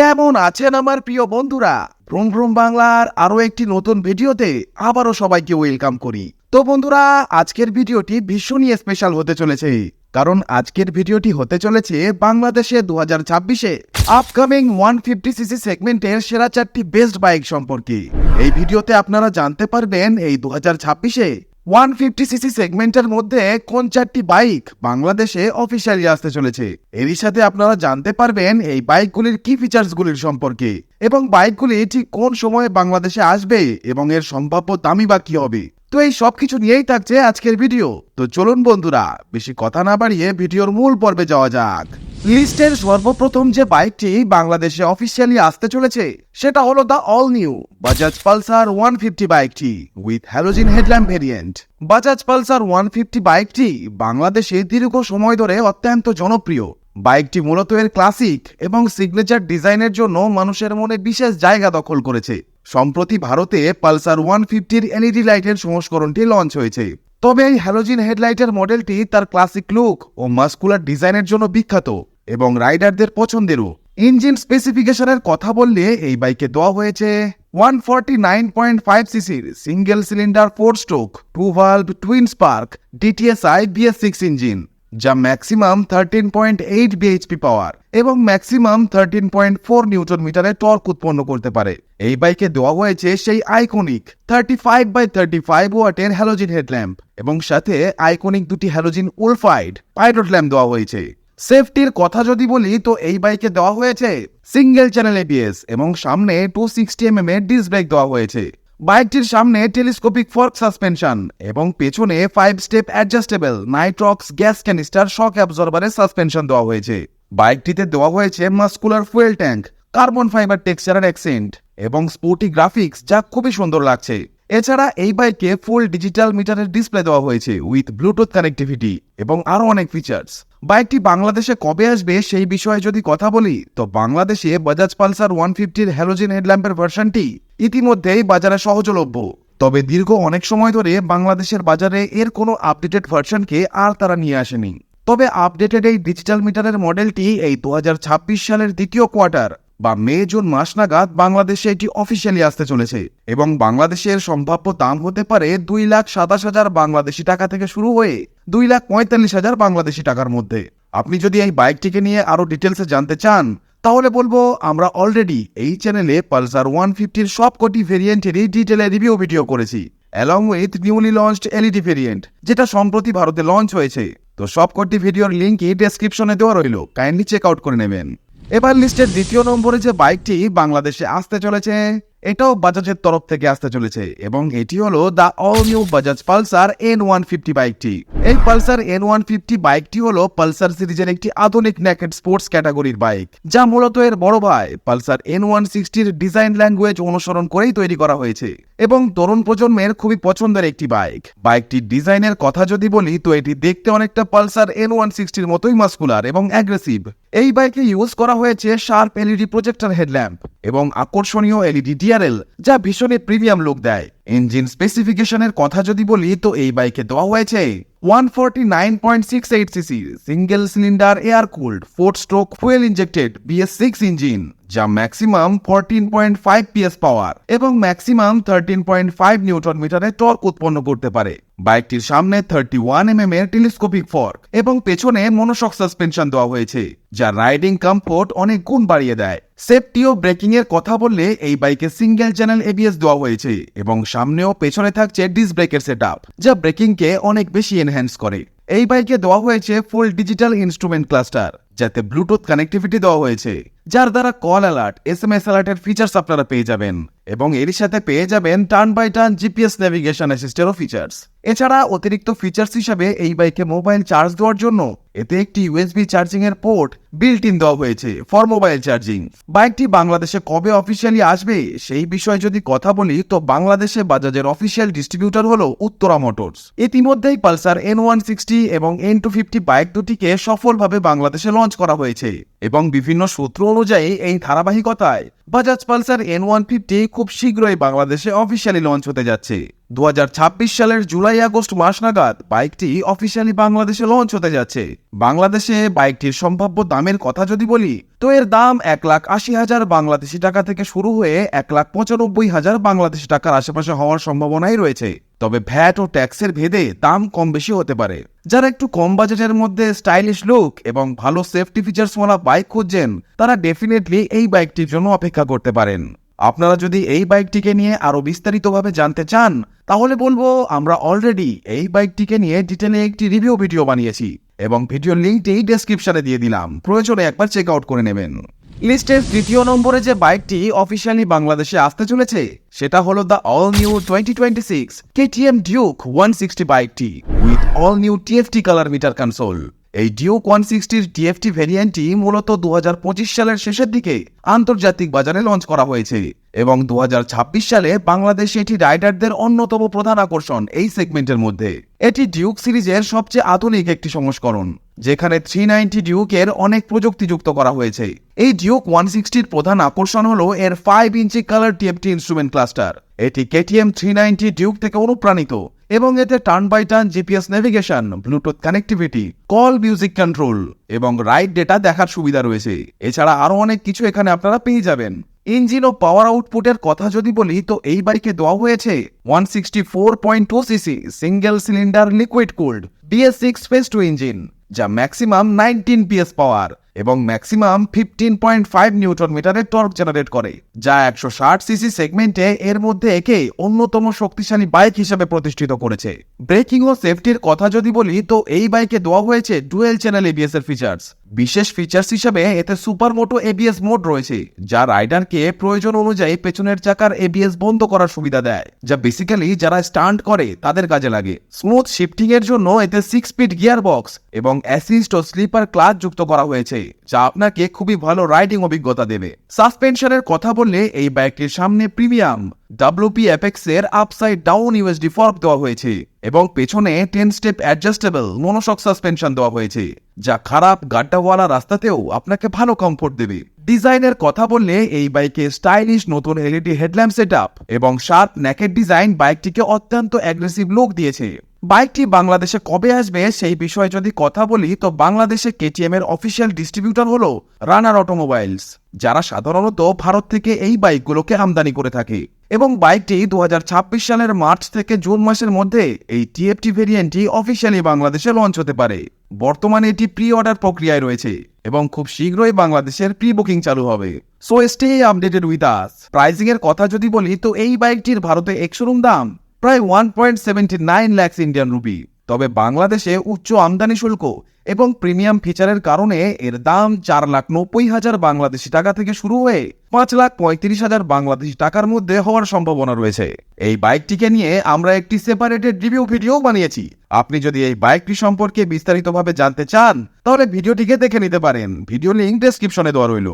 কেমন আছেন আমার প্রিয় বন্ধুরা? ভ্রম ভ্রম বাংলার আরও একটি নতুন ভিডিওতে আবারও সবাইকে ওয়েলকাম করি। তো বন্ধুরা, আজকের ভিডিওটি ভীষণই স্পেশাল হতে চলেছে। কারণ আজকের ভিডিওটি হতে চলেছে বাংলাদেশে দু হাজার ছাব্বিশে আপকামিং ওয়ান ফিফটি সিসি সেগমেন্টের সেরা চারটি বেস্ট বাইক সম্পর্কে। এই ভিডিওতে আপনারা জানতে পারবেন এই দু হাজার ছাব্বিশে ওয়ান ফিফটি সিসি সেগমেন্টের মধ্যে কোন চারটি বাইক বাংলাদেশে অফিসিয়ালি আসতে চলেছে? এরই সাথে আপনারা জানতে পারবেন এই বাইকগুলির কি ফিচার্সগুলির সম্পর্কে। এবং বাইকগুলি ঠিক কোন সময়ে বাংলাদেশে আসবে এবং এর সম্ভাব্য দামি বা কি হবে? তো এই সবকিছু নিয়েই থাকছে আজকের ভিডিও। তো চলুন বন্ধুরা, বেশি কথা না বাড়িয়ে ভিডিওর মূল পর্বে যাওয়া যাক। লিস্টের সর্বপ্রথম যে বাইকটি বাংলাদেশে অফিসিয়ালি আসতে চলেছে, সেটা হলো the all new Bajaj Pulsar one fifty বাইকটি with halogen headlamp variant Bajaj Pulsar one fifty বাইকটি বাংলাদেশে দীর্ঘ সময় ধরে অত্যন্ত জনপ্রিয়। বাইকটি মূলত এর ক্লাসিক এবং সিগনেচার ডিজাইনের জন্য মানুষের মনে বিশেষ জায়গা দখল করেছে। সম্প্রতি ভারতে পালসার ওয়ান ফিফটির এলইডি লাইটের সংস্করণটি লঞ্চ হয়েছে। তবে এই হ্যালোজিন হেডলাইটের মডেলটি তার ক্লাসিক লুক ও মাস্কুলার ডিজাইনের জন্য বিখ্যাত এবং রাইডারদের পছন্দেরও। ইঞ্জিন স্পেসিফিকেশনের কথা বললে এই বাইকে দেওয়া হয়েছে one forty nine point five সিসির single cylinder four stroke, two valve, twin spark, DTSI, BS six engine. যা maximum thirteen point eight BHP power এবং maximum thirteen point four newton মিটারের টর্ক উৎপন্ন করতে পারে। এই বাইকে দেওয়া হয়েছে সেই iconic thirty five by thirty five ওয়াটের হ্যালোজিন হেডল্যাম্প এবং সাথে আইকনিক দুটি হ্যালোজিন উলফাইড পাইলট ল্যাম্প দেওয়া হয়েছে। সেফটির কথা যদি বলি, তো এই বাইকে দেওয়া হয়েছে সিঙ্গেল চ্যানেল এবিএস এবং সামনে টু সিক্সটি এম এম এর ডিস ব্রেক দেওয়া হয়েছে। বাইকটির সামনে টেলিস্কোপিক ফর্ক সাসপেনশন এবং পেছনে five step adjustable nitrox gas canister shock অ্যাবজর্বারের suspension দেওয়া হয়েছে। বাইকটিতে দেওয়া হয়েছে muscular fuel tank carbon fibre টেক্সচারের accent এবং স্পোর্টি গ্রাফিক্স যা খুবই সুন্দর লাগছে। এছাড়া এই বাইকে ফুল ডিজিটাল মিটারের ডিসপ্লে দেওয়া হয়েছে উইথ ব্লুটুথ কানেক্টিভিটি এবং আরও অনেক ফিচার্স বাইকটি বাংলাদেশে কবে আসবে সেই বিষয়ে যদি কথা বলি, তো বাংলাদেশে বাজাজ পালসার ওয়ান ফিফটির হ্যালোজিন হেডল্যাম্পের ভার্সনটি ইতিমধ্যেই বাজারে সহজলভ্য। তবে দীর্ঘ অনেক সময় ধরে বাংলাদেশের বাজারে এর কোনো আপডেটেড ভার্সনকে আর তারা নিয়ে আসেনি। তবে আপডেটেড এই ডিজিটাল মিটারের মডেলটি এই দুহাজার ছাব্বিশ সালের দ্বিতীয় কোয়ার্টার বা মে, জুন মাস নাগাদ বাংলাদেশে এটি অফিসিয়ালি আসতে চলেছে এবং বাংলাদেশের সম্ভাব্য দাম হতে পারে দুই লাখ সাতাশ হাজার বাংলাদেশি টাকা থেকে শুরু হয়ে দুই লাখ পঁয়তাল্লিশ হাজার বাংলাদেশি টাকার মধ্যে। আপনি যদি এই বাইকটিকে নিয়ে আরও ডিটেলসে জানতে চান তাহলে বলব, আমরা অলরেডি এই চ্যানেলে পালসার ওয়ান ফিফটির সবকটি ভেরিয়েন্টেরই ডিটেলে রিভিউ ভিডিও করেছি along with newly launched LED variant যেটা সম্প্রতি ভারতে লঞ্চ হয়েছে। তো সবকটি ভিডিওর লিঙ্কই ডেসক্রিপশনে দেওয়া রইল কাইন্ডলি চেক আউট করে নেবেন। এবার লিস্টের দ্বিতীয় নম্বরে যে বাইকটি বাংলাদেশে আসতে চলেছে এটাও বাজাজের তরফ থেকে আসতে চলেছে এবং এটি হলো the all new Bajaj Pulsar N one fifty বাইকটি এই পালসার এন ওয়ান ফিফটি বাইকটি হলো পালসার সিরিজের একটি আধুনিক ন্যাকেট স্পোর্টস ক্যাটাগরির বাইক যা মূলত এর বড় ভাই। পালসার এন ওয়ান সিক্সটির ডিজাইন ল্যাঙ্গুয়েজ অনুসরণ করেই তৈরি করা হয়েছে এবং তরুণ প্রজন্মের খুবই পছন্দের একটি বাইক বাইকটির ডিজাইনের কথা যদি বলি, তো এটি দেখতে অনেকটা পালসার এন ওয়ান সিক্সটির মতোই মাস্কুলার এবং অ্যাগ্রেসিভ এই বাইকে ইউজ করা হয়েছে শার্প এলইডি প্রজেক্টর হেডল্যাম্প এবং আকর্ষণীয় এলইডি ডিআরএল যা ভীষণই প্রিমিয়াম লুক দেয়। ইঞ্জিন স্পেসিফিকেশনের কথা যদি বলি, তো এই বাইকে দেওয়া হয়েছে one forty nine point six eight CC single cylinder air cooled four stroke fuel injected BS six engine যা maximum fourteen point five PS power এবং maximum thirteen point five newton মিটারের টর্ক উৎপন্ন করতে পারে। বাইকটির সামনে থার্টি ওয়ান এম এম এর telescopic fork এবং পেছনে মনোশক সাসপেনশন দেওয়া হয়েছে, যা রাইডিং কমফোর্ট অনেক গুণ বাড়িয়ে দেয়। সেফটি ও ব্রেকিং এর কথা বললে এই বাইকে সিঙ্গেল চ্যানেল এবিএস দেওয়া হয়েছে এবং সামনেও পেছনে থাকছে ডিস ব্রেকের সেট যা ব্রেকিংকে অনেক বেশি এনহ্যান্স করে। এই বাইকে দেওয়া হয়েছে ফুল ডিজিটাল ইনস্ট্রুমেন্ট ক্লাস্টার যাতে ব্লুটুথ কানেক্টিভিটি দেওয়া হয়েছে। যার দ্বারা call alert, S M S অ্যালার্টের features আপনারা পেয়ে যাবেন এবং এরই সাথে পেয়ে যাবেন turn by turn GPS navigation অ্যাসিস্টেরও features. এছাড়া অতিরিক্ত ফিচার্স হিসাবে এই বাইকে মোবাইল চার্জ দেওয়ার জন্য এতে একটি ইউএসবি চার্জিং এর পোর্ট বিল্ট ইন দেওয়া হয়েছে ফর মোবাইল চার্জিং বাইকটি বাংলাদেশে কবে অফিসিয়ালি আসবে সেই বিষয়ে যদি কথা বলি, তো বাংলাদেশে বাজাজের অফিসিয়াল ডিস্ট্রিবিউটর হলো উত্তরা মোটরস। ইতিমধ্যেই পালসার এন ওয়ান সিক্সটি এবং এন টু ফিফটি বাইক দুটিকে সফলভাবে বাংলাদেশে লঞ্চ করা হয়েছে। এবং বিভিন্ন সূত্র অনুযায়ী এই ধারাবাহিকতায় Bajaj Pulsar N one fifty খুব শীঘ্রই বাংলাদেশে অফিসিয়ালি লঞ্চ হতে যাচ্ছে। দুহাজার ছাব্বিশ সালের জুলাই আগস্ট মাস নাগাদ বাইকটি অফিসিয়ালি বাংলাদেশে লঞ্চ হতে যাচ্ছে। বাংলাদেশে বাইকটির সম্ভাব্য দামের কথা যদি বলি, তো এর দাম এক লাখ আশি হাজার বাংলাদেশি টাকা থেকে শুরু হয়ে এক লাখ পঁচানব্বই হাজার বাংলাদেশি টাকার আশেপাশে হওয়ার সম্ভাবনাই রয়েছে। তবে ভ্যাট ও ট্যাক্সের ভেদে দাম কম বেশি হতে পারে। যারা একটু কম বাজেটের মধ্যে স্টাইলিশ লুক এবং ভালো সেফটি ফিচার্সওয়ালা বাইক খুঁজছেন, তারা ডেফিনেটলি এই বাইকটির জন্য অপেক্ষা করতে পারেন। আপনারা যদি এই বাইকটিকে নিয়ে আরও বিস্তারিতভাবে জানতে চান, তাহলে বলব আমরা অলরেডি এই বাইকটিকে নিয়ে ডিটেলে একটি রিভিউ ভিডিও বানিয়েছি এবং ভিডিও লিঙ্কটি ডেসক্রিপশনে দিয়ে দিলাম। প্রয়োজনে একবার চেক আউট করে নেবেন। লিস্টের তৃতীয় নম্বরে যে বাইকটি অফিসিয়ালি বাংলাদেশে আসতে চলেছে, সেটা হলো the all new twenty twenty six KTM Duke one sixty বাইকটি with all new TFT colour meter console এই ডিউক ওয়ান সিক্সটির টিএফটি ভ্যারিয়েন্টটি মূলত দু হাজার পঁচিশ সালের শেষের দিকে আন্তর্জাতিক বাজারে লঞ্চ করা হয়েছে এবং দু হাজার ছাব্বিশ সালে বাংলাদেশে এটি রাইডারদের অন্যতম প্রধান আকর্ষণ এই সেগমেন্টের মধ্যে। এটি ডিউক সিরিজের সবচেয়ে আধুনিক একটি সংস্করণ। যেখানে থ্রি নাইনটি ডিউকের অনেক প্রযুক্তি যুক্ত করা হয়েছে। এই ডিউক ওয়ান সিক্সটির প্রধান আকর্ষণ হলো এর five inch colour TFT instrument cluster এটি কেটিএম থ্রি নাইনটি ডিউক থেকে অনুপ্রাণিত এবং এতে turn by turn GPS navigation Bluetooth connectivity call music control এবং রাইড ডেটা দেখার সুবিধা রয়েছে। এছাড়া আরও অনেক কিছু এখানে আপনারা পেয়ে যাবেন। ইঞ্জিন ও পাওয়ার আউটপুটের কথা যদি বলি, তো এই বাইকে দেওয়া হয়েছে one sixty four point two CC single cylinder liquid cooled BS six phase two engine যা ম্যাক্সিমাম নাইনটিন পিএস পাওয়ার এবং maximum fifteen point five newton মিটারের টর্ক জেনারেট করে, যা একশো ষাট সিসি সেগমেন্টে এর মধ্যে একে অন্যতম শক্তিশালী বাইক হিসেবে প্রতিষ্ঠিত করেছে। ব্রেকিং ও সেফটির কথা যদি বলি, তো এই বাইকে দেওয়া হয়েছে ডুয়েল চ্যানেল এবিএস এর ফিচার্স বিশেষ ফিচার্স হিসাবে এতে সুপার মোটো এবিএস মোড রয়েছে, যা রাইডারকে প্রয়োজন অনুযায়ী পেছনের চাকার এবিএস বন্ধ করার সুবিধা দেয়, যা বেসিক্যালি যারা স্টান্ট করে তাদের কাজে লাগে। স্মুথ শিফটিং এর জন্য এতে সিক্স স্পিড গিয়ার বক্স এবং অ্যাসিস্ট ও স্লিপার ক্লাচ যুক্ত করা হয়েছে, যা আপনাকে খুবই ভালো রাইডিং অভিজ্ঞতা দেবে। সাসপেনশনের কথা বললে এই বাইকটির সামনে প্রিমিয়াম ডাব্লিউপি অ্যাপেক্স এর আপসাইড ডাউন ইউএসডি ফর্ক দেওয়া হয়েছে। এবং পেছনে ten step adjustable monoshock suspension দেওয়া হয়েছে, যা খারাপ গাড্ডাওয়ালা রাস্তাতেও আপনাকে ভালো কমফোর্ট দেবে। ডিজাইনের কথা বললে এই বাইকে স্টাইলিশ নতুন এলইডি হেডল্যাম্প সেট এবং শার্প ন্যাকেট ডিজাইন বাইকটিকে অত্যন্ত অ্যাগ্রেসিভ লুক দিয়েছে। বাইকটি বাংলাদেশে কবে আসবে সেই বিষয়ে যদি কথা বলি, তো বাংলাদেশে কেটিএম এর অফিসিয়াল ডিস্ট্রিবিউটর হলো রানার অটোমোবাইলস যারা সাধারণত ভারত থেকে এই বাইকগুলোকে আমদানি করে থাকে। এবং বাইকটি দুহাজার ছাব্বিশ সালের মার্চ থেকে জুন মাসের মধ্যে এই টিএফটি ভেরিয়েন্টটি অফিসিয়ালি বাংলাদেশে লঞ্চ হতে পারে। বর্তমানে এটি প্রি অর্ডার প্রক্রিয়ায় রয়েছে এবং খুব শীঘ্রই বাংলাদেশের প্রি বুকিং চালু হবে। So stay updated with us pricing এর কথা যদি বলি, তো এই বাইকটির ভারতে একশোরুম দাম প্রায় one point seventy nine lakhs Indian rupee তবে বাংলাদেশে উচ্চ আমদানি শুল্ক এবং প্রিমিয়াম ফিচারের কারণে এর দাম চার লাখ নব্বই হাজার বাংলাদেশি টাকা থেকে শুরু হয়ে পাঁচ লাখ পঁয়ত্রিশ হাজার বাংলাদেশি টাকার মধ্যে হওয়ার সম্ভাবনা রয়েছে। এই বাইকটিকে নিয়ে আমরা একটি সেপারেটেড রিভিউ ভিডিও বানিয়েছি। আপনি যদি এই বাইকটি সম্পর্কে বিস্তারিতভাবে জানতে চান, তাহলে ভিডিওটিকে দেখে নিতে পারেন। ভিডিও লিঙ্ক ডেসক্রিপশনে দেওয়া রইল।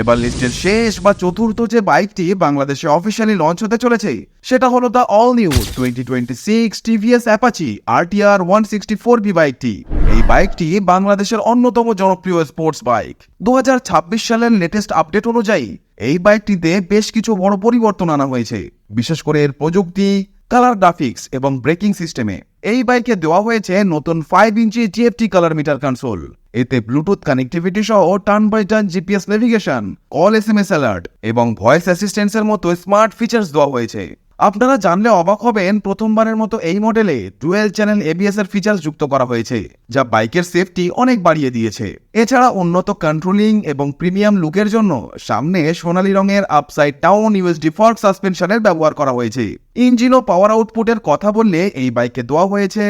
এবার লিস্টের শেষ বা চতুর্থ যে বাইকটি বাংলাদেশে অফিসিয়ালি লঞ্চ হতে চলেছে, সেটা হলো the all new twenty twenty six TVS Apache RTR one sixty four B বাইকটি। এই বাইকটি বাংলাদেশের অন্যতম জনপ্রিয় স্পোর্টস বাইক দুহাজার ছাব্বিশ সালের লেটেস্ট আপডেট অনুযায়ী, এই বাইকটিতে বেশ কিছু বড় পরিবর্তন আনা হয়েছে। বিশেষ করে এর প্রযুক্তি কালার গ্রাফিক্স এবং ব্রেকিং সিস্টেমে এই বাইকে দেওয়া হয়েছে নতুন five inch TFT colour meter console এতে ব্লুটুথ কানেক্টিভিটি সহ turn by turn GPS navigation call S M S alert এবং ভয়েস অ্যাসিস্ট্যান্সের মতো স্মার্ট ফিচার্স দেওয়া হয়েছে। আপনারা জানলে অবাক হবেন, প্রথমবারের মতো এই মডেলে ডুয়েল চ্যানেল এবিএস এর ফিচার্স যুক্ত করা হয়েছে, যা বাইকের সেফটি অনেক বাড়িয়ে দিয়েছে। এছাড়া উন্নত কন্ট্রোলিং এবং প্রিমিয়াম লুকের জন্য সামনে সোনালী রঙের আপসাইড টাউন ইউএসডি ফর্ক সাসপেনশনের ব্যবহার করা হয়েছে। ইঞ্জিন ও পাওয়ার আউটপুটের কথা বললে এই বাইকে দেওয়া হয়েছে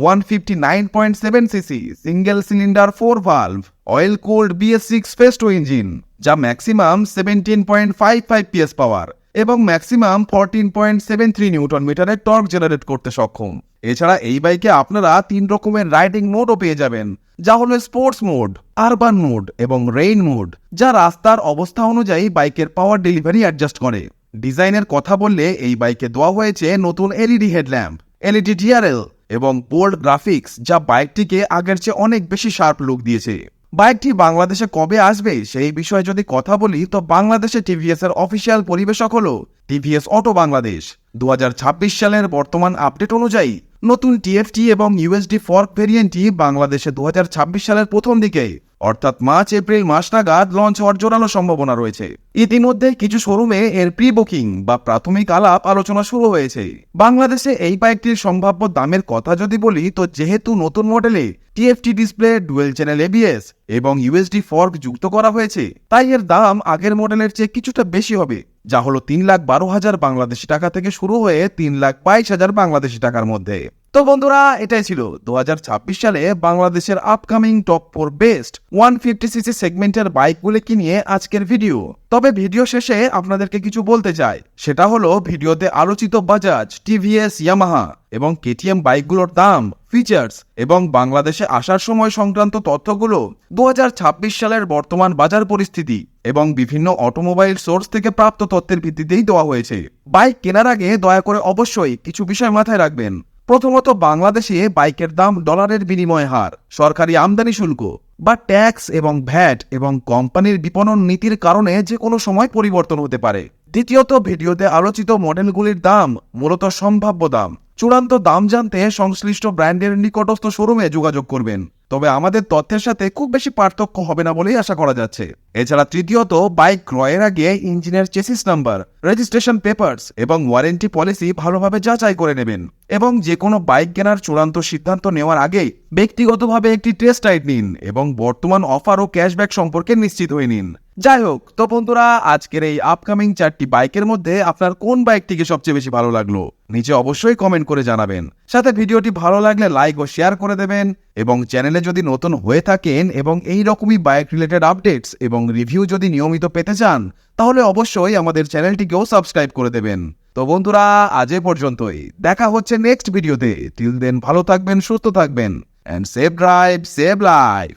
one fifty nine point seven CC single cylinder four valve oil cooled BS six phase two engine যা maximum seventeen point five five PS power এবং maximum fourteen point seven three newton মিটারের টর্ক জেনারেট করতে সক্ষম। এছাড়া এই বাইকে আপনারা তিন রকমের রাইডিং মোডও পেয়ে যাবেন, যা হলো স্পোর্টস মোড, আরবান মোড এবং রেইন মোড, যা রাস্তার অবস্থা অনুযায়ী বাইকের পাওয়ার ডেলিভারি অ্যাডজাস্ট করে। ডিজাইনের কথা বললে এই বাইকে দেওয়া হয়েছে নতুন এলইডি হেডল্যাম্প, এলইডি ডিআরএল এবং বোল্ড গ্রাফিক্স, যা বাইকটিকে আগের চেয়ে অনেক বেশি শার্প লুক দিয়েছে। বাইকটি বাংলাদেশে কবে আসবে সেই বিষয়ে যদি কথা বলি, তো বাংলাদেশে টিভিএস এর অফিসিয়াল পরিবেশক হল টিভিএস অটো বাংলাদেশ দু হাজার ছাব্বিশ সালের বর্তমান আপডেট অনুযায়ী নতুন টিএফটি এবং ইউএসডি ফর্ক ভেরিয়েন্টটি বাংলাদেশে দু হাজার ছাব্বিশ সালের প্রথম দিকে। অর্থাৎ মার্চ, এপ্রিল মাস নাগাদ লঞ্চ হওয়ার জোরালো সম্ভাবনা রয়েছে। ইতিমধ্যে কিছু শোরুমে এর প্রি বুকিং বা প্রাথমিক আলাপ আলোচনা শুরু হয়েছে। বাংলাদেশে এই বাইকটির সম্ভাব্য দামের কথা যদি বলি, তো যেহেতু নতুন মডেলে TFT display dual channel ABS এবং ইউএসডি ফর্ক যুক্ত করা হয়েছে, তাই এর দাম আগের মডেলের চেয়ে কিছুটা বেশি হবে। যা হলো তিন লাখ বারো হাজার বাংলাদেশি টাকা থেকে শুরু হয়ে তিন লাখ বাইশ হাজার বাংলাদেশি টাকার মধ্যে। তো বন্ধুরা, এটাই ছিল দু হাজার ছাব্বিশ সালে বাংলাদেশের upcoming top four best one fifty CC সেগমেন্টের বাইকগুলিকে নিয়ে আজকের ভিডিও তবে ভিডিও শেষে আপনাদেরকে কিছু বলতে চাই। সেটা হলো ভিডিওতে আলোচিত বাজাজ টিভিএস ইয়ামাহা এবং কেটিএম বাইকগুলোর দাম ফিচার্স এবং বাংলাদেশে আসার সময় সংক্রান্ত তথ্যগুলো দু হাজার ছাব্বিশ সালের বর্তমান বাজার পরিস্থিতি এবং বিভিন্ন অটোমোবাইল সোর্স থেকে প্রাপ্ত তথ্যের ভিত্তিতেই দেওয়া হয়েছে। বাইক কেনার আগে দয়া করে অবশ্যই কিছু বিষয় মাথায় রাখবেন। প্রথমত বাংলাদেশে বাইকের দাম ডলারের বিনিময় হার, সরকারি আমদানি শুল্ক বা ট্যাক্স এবং ভ্যাট এবং কোম্পানির বিপণন নীতির কারণে যে কোনো সময় পরিবর্তন হতে পারে। দ্বিতীয়ত ভিডিওতে আলোচিত মডেলগুলির দাম মূলত সম্ভাব্য দাম। চূড়ান্ত দাম জানতে সংশ্লিষ্ট ব্র্যান্ডের নিকটস্থ শোরুমে যোগাযোগ করবেন। তবে আমাদের তথ্যের সাথে খুব বেশি পার্থক্য হবে না বলেই আশা করা যাচ্ছে। এছাড়া তৃতীয়ত, বাইক ক্রয়ের আগে ইঞ্জিনের চেসিস নাম্বার রেজিস্ট্রেশন পেপারস এবং ওয়ারেন্টি পলিসি ভালোভাবে যাচাই করে নেবেন এবং যে কোনো বাইক কেনার চূড়ান্ত সিদ্ধান্ত নেওয়ার আগে ব্যক্তিগতভাবে একটি টেস্ট রাইড নিন এবং বর্তমান অফার ও ক্যাশব্যাক সম্পর্কে নিশ্চিত হয়ে নিন। যাই হোক তো বন্ধুরা, আজকের এই আপকামিং চারটি বাইকের মধ্যে আপনার কোন বাইকটিকে সবচেয়ে বেশি ভালো লাগল, নিচে অবশ্যই কমেন্ট করে জানাবেন। সাথে ভিডিওটি ভালো লাগলে লাইক ও শেয়ার করে দেবেন এবং চ্যানেলে যদি নতুন হয়ে থাকেন এবং এই রকমই বাইক রিলেটেড আপডেটস এবং রিভিউ যদি নিয়মিত পেতে চান, তাহলে অবশ্যই আমাদের চ্যানেলটিকেও সাবস্ক্রাইব করে দেবেন। তো বন্ধুরা, আজ এ পর্যন্তই। দেখা হচ্ছে নেক্সট ভিডিওতে টিল দেন ভালো থাকবেন, সুস্থ থাকবেন and safe drive save life